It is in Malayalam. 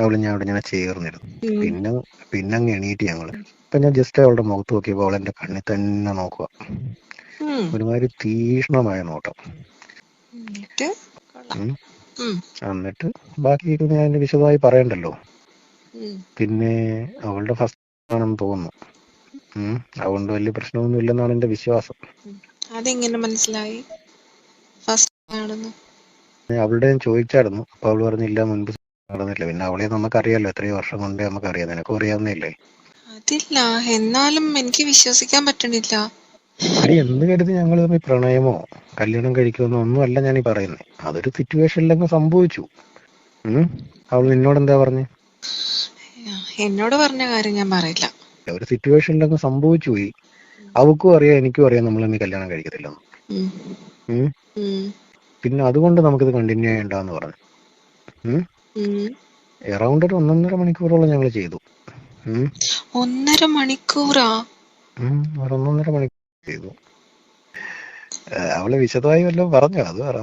അവൾ ഞാൻ അവിടെ ഇങ്ങനെ ചേർന്നിരുന്നു. പിന്നെ പിന്നെ അങ്ങ് എണീറ്റ് ഞങ്ങൾ. അപ്പൊ ഞാൻ ജസ്റ്റ് അവളുടെ മുഖത്ത് നോക്കിയപ്പോ അവൾ എന്റെ കണ്ണിൽ തന്നെ നോക്കുക. ഒരുമാതിരി തീഷ്ണമായ നോട്ടം. എന്നിട്ട്? ബാക്കി ഞാൻ വിശദമായി പറയണ്ടല്ലോ? പിന്നെ അവളുടെ ഫസ്റ്റ് ആണെന്ന് തോന്നുന്നു. അതുകൊണ്ട് വലിയ പ്രശ്നമൊന്നും ഇല്ലെന്നാണ് എന്റെ വിശ്വാസം. അതെങ്ങനെ മനസ്സിലായി? ഫസ്റ്റ് ആണെന്ന്. അവളുടെ ഞാൻ ചോദിച്ചായിരുന്നു. അപ്പൊ അവൾ പറഞ്ഞില്ല മുൻപ് നടന്നില്ല. പിന്നെ അവളെ നമുക്കറിയാലോ എത്രയോ വർഷം കൊണ്ട് നമുക്കറിയാം. നിനക്കും അറിയാവുന്നില്ലേ അതില്ല. എന്നാലും എനിക്ക് വിശ്വസിക്കാൻ പറ്റണില്ല. അടി എന്ന് കരുതി ഞങ്ങൾ തമ്മിൽ പ്രണയമോ കല്യാണം കഴിക്കുമെന്നോ ഒന്നും അല്ല ഞാൻ ഈ പറയുന്നത് അതൊരു സിറ്റുവേഷനിലങ്ങ് സംഭവിച്ചു. അവൾ നിന്നോട് എന്താ പറഞ്ഞു? എന്നോട് പറഞ്ഞ കാര്യം ഞാൻ പറയില്ല. ഒരു സിറ്റുവേഷനിലങ്ങ് സംഭവിച്ചു പോയി. അവൾക്കും അറിയാം എനിക്കും അറിയാം നമ്മൾ ഇനി കല്യാണം കഴിക്കത്തില്ലെന്ന്. പിന്നെ അതുകൊണ്ട് നമുക്കിത് കണ്ടിന്യൂ ചെയ്യണ്ടെന്ന് പറഞ്ഞു. എറൗണ്ട് ഒരു ഒന്നൊന്നര മണിക്കൂറോളം ഞങ്ങൾ ചെയ്തു. ഒന്നര മണിക്കൂറാ. ഒരു ഒന്നൊന്നര മണിക്കൂർ ചെയ്തു. അവൾ വിശദമായി വല്ലതും പറഞ്ഞോ? അത് പറ.